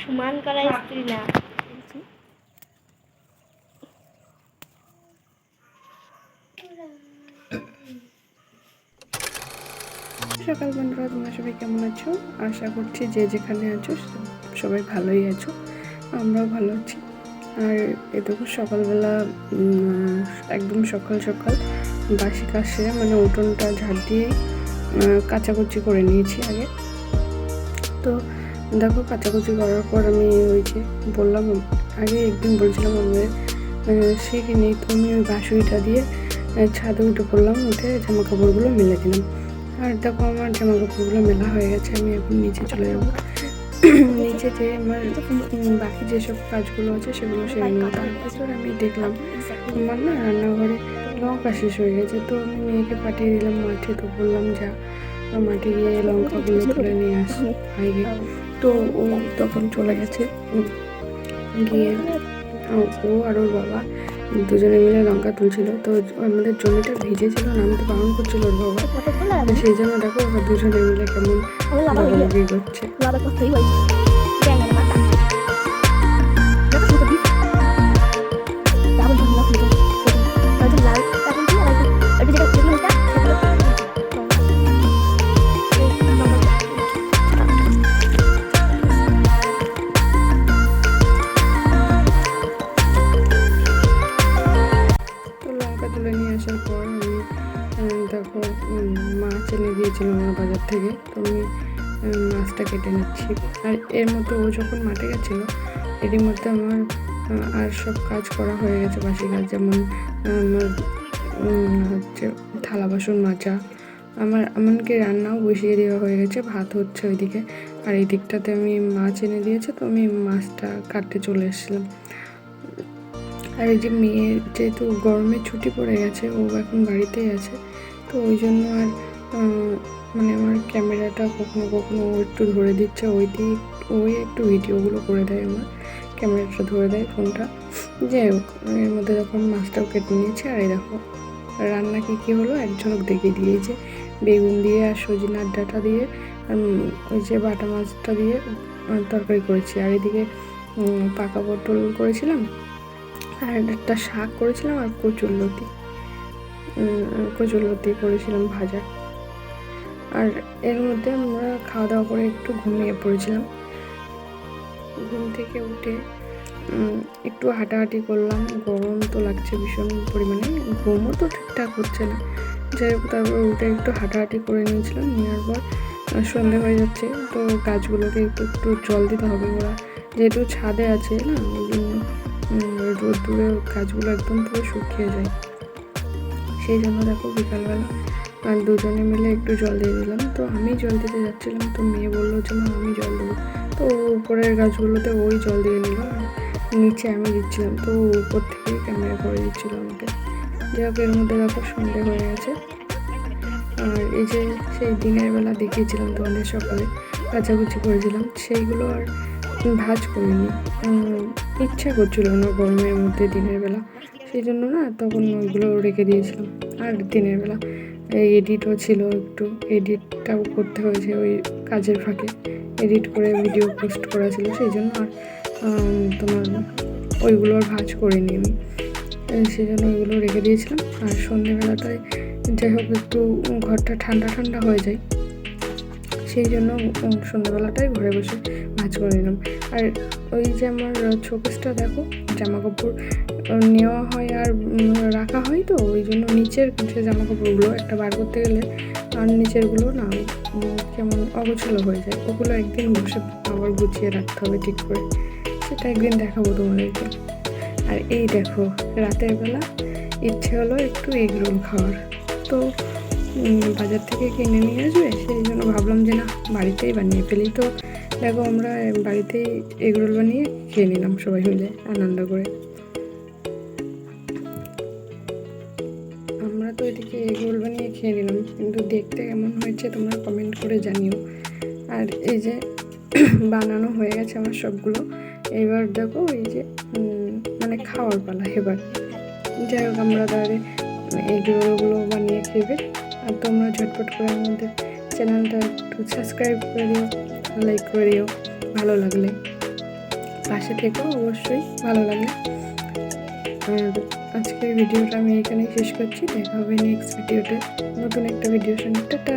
সমান করা স্ত্রী না। সকাল বন্ধুরা, তোমরা সবাই কেমন আছো? আশা করছি যে যেখানে আছো, সবাই ভালোই আছো। আমরাও ভালো আছি। আর এ দেখো, সকালবেলা একদম সকাল সকাল বাসি কাজ সেরে মানে উঠোনটা ঝাড় দিয়ে কাচাকুচি করে নিয়েছি আগে। তো দেখো কাচাকুচি করার পর আমি ওই যে বললাম, আগে একদিন বলছিলাম আমাদের শিখিনি তো আমি ওই বাঁশুড়িটা দিয়ে ছাদে উঠে পড়লাম, উঠে জামা কাপড়গুলো মেলে দিলাম। আর দেখো আমার জামা কাপড়গুলো মেলা হয়ে গেছে, আমি এখন নিচে চলে যাব। নিচে যে আমার বাকি যেসব কাজগুলো আছে সেগুলো সেরে নেব তার আমি দেখলাম, আমার না রান্নাঘরে লঙ্কা শেষ হয়ে গেছে, তো আমি মেয়েকে পাঠিয়ে দিলাম মাঠে, তো বললাম, যা। মাঠে গিয়ে লঙ্কাগুলো তুলে নিয়ে আস ভাইকে তো ও তখন চলে গেছে। গিয়ে ও- ও আর ওর বাবা দুজনে মিলে লঙ্কা তুলছিল। তো আমাদের জমিটা ভিজেছিল আমি তো বারণ করছিল ওর বাবা। সেই জন্য দেখো ওরা দুজনে মিলে কেমন করছে। তুলে নিয়ে আসার পর আমি উম, মাছ এনে দিয়েছিল আমার বাজার থেকে তো আমি মাছটা কেটে নিচ্ছি। আর এর মধ্যে ও যখন মাঠে গেছিল এরই মধ্যে আমার আর সব কাজ করা হয়ে গেছে বাসি কাজ যেমন আমার হচ্ছে থালা বাসন মাজা আমার এমনকি রান্নাও বসিয়ে দেওয়া হয়ে গেছে ভাত হচ্ছে ওইদিকে। আর এই দিকটাতে আমি মাছ এনে দিয়েছে তো আমি মাছটা কাটতে চলে এসেছিলাম। আর এই যে মেয়ের যেহেতু গরমে ছুটি পড়ে গেছে, ও এখন বাড়িতেই আছে, তো ওই জন্য আর মানে আমার ক্যামেরাটা কখনো কখনো ও একটু ধরে দিচ্ছে, ওই দিয়ে ওই একটু ভিডিওগুলো করে দেয় আমার, ক্যামেরাটা ধরে দেয় ফোনটা। যাই হোক, এর মধ্যে যখন মাছটাও কেটে নিয়েছে, আর এই দেখো, রান্না কী কী হলো এক ঝলক দেখিয়ে দিয়েছে, বেগুন দিয়ে আর সজিনার ডাঁটা দিয়ে ওই যে বাটা মাছটা দিয়ে তরকারি করেছি। আর এদিকে পাকা পটল করেছিলাম আর একটা শাক করেছিলাম আর কচুর লতি। কচুর লতি করেছিলাম ভাজা। আর এর মধ্যে আমরা খাওয়া দাওয়া করে একটু ঘুমিয়ে পড়েছিলাম। ঘুম থেকে উঠে একটু হাঁটাহাঁটি করলাম। গরম তো লাগছে ভীষণ পরিমাণে। ঘুমও তো ঠিকঠাক হচ্ছে না। যাই হোক, তারপর উঠে একটু হাঁটাহাঁটি করে নিয়েছিলাম। নেওয়ার পর সন্ধে হয়ে যাচ্ছে। তো গাছগুলোকে একটু একটু জল দিতে হবে। ওরা যেহেতু ছাদে আছে না রোদ্দুরে গাছগুলো একদম পুরো শুকিয়ে যায়। সেই জন্য দেখো বিকালবেলা আর দুজনে মিলে একটু জল দিয়ে দিলাম। তো আমি জল দিতে যাচ্ছিলাম, তো মেয়ে বলল যে, মা, আমি জল দেবো। তো উপরের গাছগুলোতে ওই জল দিয়ে নিল নিচে আমি দিচ্ছিলাম। তো উপর থেকেই ক্যামেরা করে দিচ্ছিল আমাকে। যাই হোক, এর মধ্যে দেখো সন্ধে হয়ে গেছে। আর এই যে সেই দিনের বেলা দেখিয়েছিলাম তোমাদের সকালে, কাচাকুচি করেছিলাম, সেইগুলো আর ভাজ করিনি। ইচ্ছা করছিল না গরমের মধ্যে দিনের বেলা। সেই জন্য না তখন ওইগুলো রেখে দিয়েছিলাম। আর দিনের বেলা এডিটও ছিল একটু। এডিটটাও করতে হয়েছে ওই কাজের ফাঁকে। এডিট করে ভিডিও পোস্ট করা ছিল। সেই জন্য আর তোমার ওইগুলো আর ভাজ করিনি আমি। সেই জন্য ওইগুলো রেখে দিয়েছিলাম। আর সন্ধেবেলাটায় যাই হোক একটু ঘরটা ঠান্ডা ঠান্ডা হয়ে যায়। সেই জন্য সন্ধ্যাবেলাটাই ঘরে বসে ভাজ করে নিলাম। আর ওই যে আমার শোকেসটা দেখো জামা কাপড় নেওয়া হয় আর রাখা হয় তো, ওই জন্য নিচের যে জামা কাপড়গুলো একটা বার করতে গেলে, আর নিচেরগুলো না কেমন অগোছালো হয়ে যায়। ওগুলো একদিন বসে আবার গুছিয়ে রাখতে হবে ঠিক করে। সেটা একদিন দেখাবো তোমাদেরকে। আর এই দেখো, রাতের বেলা ইচ্ছে হলো একটু এগ রোল খাওয়ার। তো বাজার থেকে কিনে নিয়ে আসবে, সেই জন্য ভাবলাম যে না, বাড়িতেই বানিয়ে ফেলি। তো দেখো, আমরা বাড়িতেই এগরোল বানিয়ে খেয়ে নিলাম সবাই মিলে আনন্দ করে। আমরা তো এদিকে এগরোল বানিয়ে খেয়ে নিলাম, কিন্তু দেখতে কেমন হয়েছে তোমরা কমেন্ট করে জানিও। আর এই যে বানানো হয়ে গেছে আমার সবগুলো, এবার দেখো এই যে মানে খাওয়ার পালা এবার। যাই হোক, আমরা তাহলে এগরোলগুলো বানিয়ে খেবে আর তোমরা ঝটপট করে আমাদের চ্যানেলটা একটু সাবস্ক্রাইব করে দিও। লাইক করে দিও ভালো লাগলে। পাশে থেকেও অবশ্যই ভালো লাগে আর আজকের ভিডিওটা আমি এখানেই শেষ করছি। দেখা হবে নেক্সট ভিডিওতে নতুন একটা ভিডিও শুনে টাটা!